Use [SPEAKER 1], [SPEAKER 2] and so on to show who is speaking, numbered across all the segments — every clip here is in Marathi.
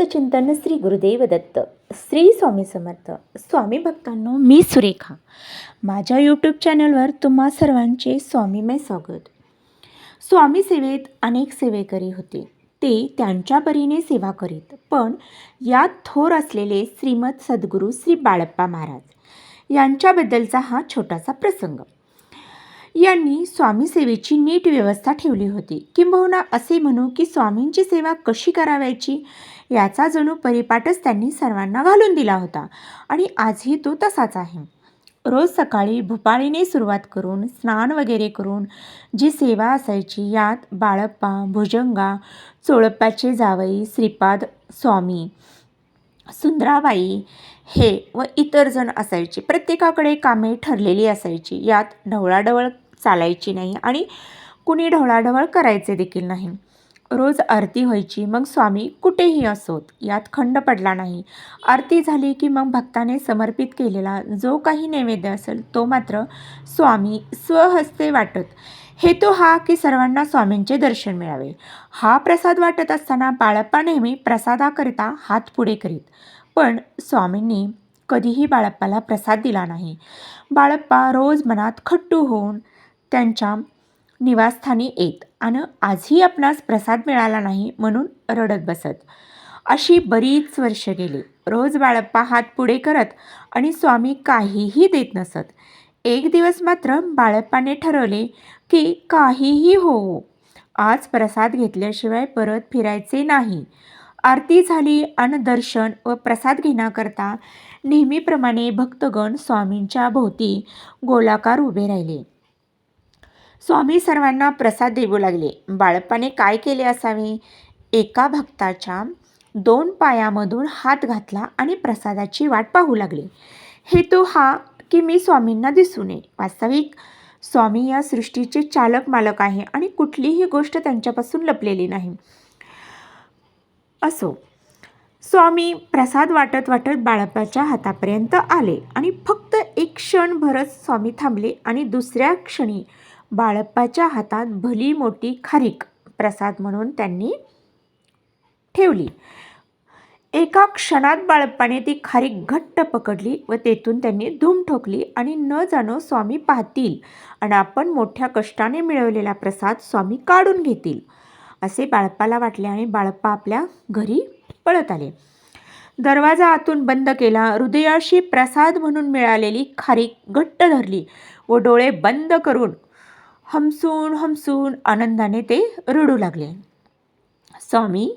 [SPEAKER 1] चिंतन श्री गुरुदेव दत्त श्री स्वामी समर्थ स्वामी भक्तांनो मी सुरेखा. माझ्या यूट्यूब चॅनलवर तुम्हा सर्वांचे स्वामीमय स्वागत. स्वामी सेवेत अनेक सेवेकरी होते. ते त्यांच्या परीने सेवा करीत पण यात थोर असलेले श्रीमद सद्गुरू श्री बाळप्पा महाराज यांच्याबद्दलचा हा छोटासा प्रसंग. यांनी स्वामीसेवेची नीट व्यवस्था ठेवली होती. किंबहुना असे म्हणू की स्वामींची सेवा कशी करावयाची याचा जणू परिपाठच त्यांनी सर्वांना घालून दिला होता. आणि आजही तो तसाच आहे. रोज सकाळी भुपाळीने सुरुवात करून स्नान वगैरे करून जी सेवा असायची यात बाळप्पा भुजंगा चोळप्पाचे जावई श्रीपाद स्वामी सुंदराबाई हे व इतर जण असायचे. प्रत्येकाकडे कामे ठरलेली असायची. यात ढवळाढवळ चालायची नाही आणि कुणी ढवळाढवळ करायचे देखील नाही. रोज आरती व्हायची मग स्वामी कुठेही असोत यात खंड पडला नाही. आरती झाली की मग भक्ताने समर्पित केलेला जो काही नैवेद्य असेल तो मात्र स्वामी स्वहस्ते वाटत. हेतू हा की सर्वांना स्वामींचे दर्शन मिळावे. हा प्रसाद वाटत असताना बाळप्पा नेहमी प्रसादाकरिता हात पुढे करीत. पण स्वामींनी कधीही बाळप्पाला प्रसाद दिला नाही. बाळप्पा रोज मनात खट्टू होऊन त्यांच्या निवासस्थानी येत आणि आजही आपणास प्रसाद मिळाला नाही म्हणून रडत बसत. अशी बरीच वर्ष गेली. रोज बाळप्पा हात पुढे करत आणि स्वामी काहीही देत नसत. एक दिवस मात्र बाळप्पाने ठरवले की काहीही हो आज प्रसाद घेतल्याशिवाय परत फिरायचे नाही. आरती झाली आणि दर्शन व प्रसाद घेण्याकरता नेहमीप्रमाणे भक्तगण स्वामींच्या भोवती गोलाकार उभे राहिले. स्वामी सर्वांना प्रसाद देऊ लागले. बाळप्पाने काय केले असावे? एका भक्ताच्या दोन पायामधून हात घातला आणि प्रसादाची वाट पाहू लागले. हेतू हा की मी स्वामींना दिसू नये वास्तविक स्वामी या सृष्टीचे चालक मालक आहे आणि कुठलीही गोष्ट त्यांच्यापासून लपलेली नाही. असो स्वामी प्रसाद वाटत वाटत बाळप्पाच्या हातापर्यंत आले आणि फक्त एक क्षणभरच स्वामी थांबले आणि दुसऱ्या क्षणी बाळप्पाच्या हातात भली मोठी खारीक प्रसाद म्हणून त्यांनी ठेवली. एका क्षणात बाळप्पाने ती खारीक घट्ट पकडली व तेथून त्यांनी धूम ठोकली आणि न जाणो स्वामी पाहतील आणि आपण मोठ्या कष्टाने मिळवलेला प्रसाद स्वामी काढून घेतील असे बाळप्पाला वाटले आणि बाळप्पा आपल्या घरी पळत आले. दरवाजा आतून बंद केला हृदयाशी प्रसाद म्हणून मिळालेली खारीक घट्ट धरली व डोळे बंद करून हमसून हमसून आनंदाने ते रडू लागले. स्वामी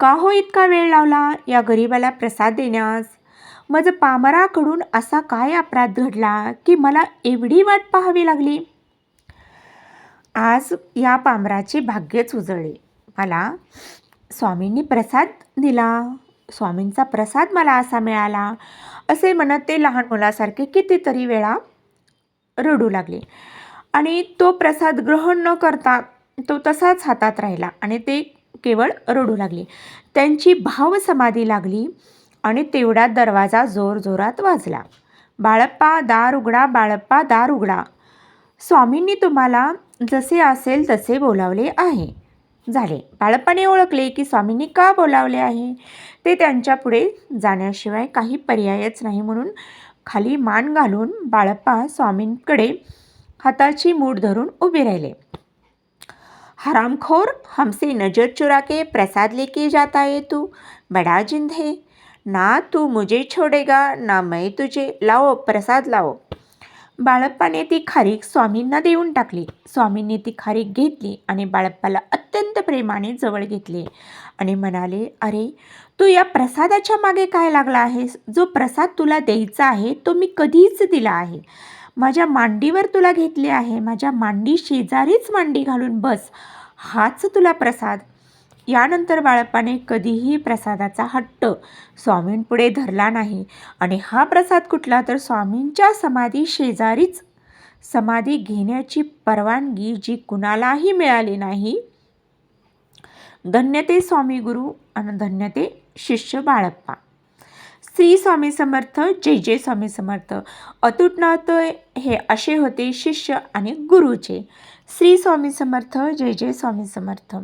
[SPEAKER 1] का हो इतका वेळ लावला या गरिबाला प्रसाद देण्यास? मज पामराकडून असा काय अपराध घडला की मला एवढी वाट पाहावी लागली? आज या पामराचे भाग्यच उजळले मला स्वामींनी प्रसाद दिला. स्वामींचा प्रसाद मला असा मिळाला असे म्हणत ते लहान मुलासारखे कितीतरी वेळा रडू लागले. आणि तो प्रसाद ग्रहण न करता तो तसाच हातात राहिला आणि ते केवळ रडू लागले. त्यांची भावसमाधी लागली आणि तेवढ्यात दरवाजा जोरजोरात वाजला. बाळप्पा दार उघडा बाळप्पा दार उघडा. स्वामींनी तुम्हाला जसे असेल तसे बोलावले आहे. झाले. बाळप्पाने ओळखले की स्वामींनी का बोलावले आहे? ते त्यांच्या पुढे जाण्याशिवाय काही पर्यायच नाही म्हणून खाली मान घालून बाळप्पा स्वामींकडे हाताची मूठ धरून उभे राहिले. हरामखोर हमसे नजर चुरा के प्रसाद लेके जाता है तू बड़ा जिंद है। ना तू मुझे छोडेगा ना मैं तुझे। लावो प्रसाद लावो बाळप्पाने ती खारीक स्वामींना देऊन टाकली. स्वामींनी ती खारीक घेतली आणि बाळप्पाला अत्यंत प्रेमाने जवळ घेतले आणि म्हणाले अरे तू या प्रसादाच्या मागे काय लागला आहेस? जो प्रसाद तुला द्यायचा आहे तो मी कधीच दिला आहे. माझ्या मांडीवर तुला घेतले आहे. माझ्या मांडी शेजारीच मांडी घालून बस. हाच तुला प्रसाद. यानंतर बाळप्पाने कधीही प्रसादाचा हट्ट स्वामींपुढे धरला नाही. आणि हा प्रसाद कुठला तर स्वामींच्या समाधी शेजारीच. समाधी घेण्याची परवानगी जी कुणालाही मिळाली नाही. धन्यते स्वामी गुरु आणि धन्यते शिष्य बाळप्पा. श्री स्वामी समर्थ जय जय स्वामी समर्थ. अतूट नातं हे असे होते शिष्य आणि गुरुचे श्री स्वामी समर्थ जय जय स्वामी समर्थ.